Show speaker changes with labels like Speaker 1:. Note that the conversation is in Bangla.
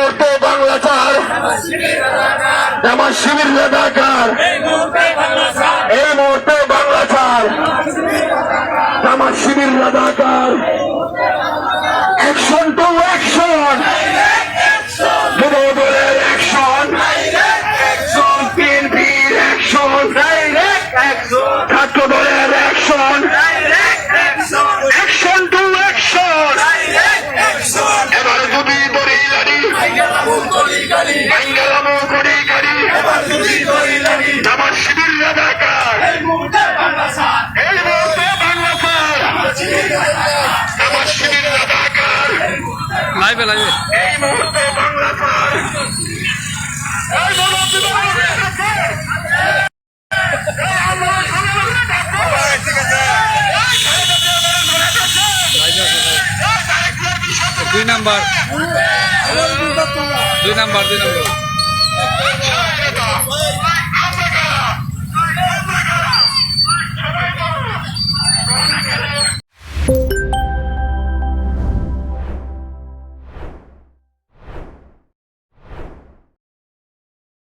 Speaker 1: মুহূর্তে বাংলা চার আমার শিবির রাজাকার এই মুহূর্তে বাংলা চার আমার শিবির রাজাকার একশো বাঙ্গালামো করি গাড়ি জামাত শিবির রাজাকার এই মুহূর্তে বাংলা ছাড় জামাত শিবির রাজাকার
Speaker 2: লাইভে লাইভে
Speaker 1: এই মুহূর্তে বাংলা ছাড় এই মানব জীবনের রাজাকার। এই আমরা সবাই
Speaker 2: দুই নাম্বার দুই নাম্বার দুই নাম্বার।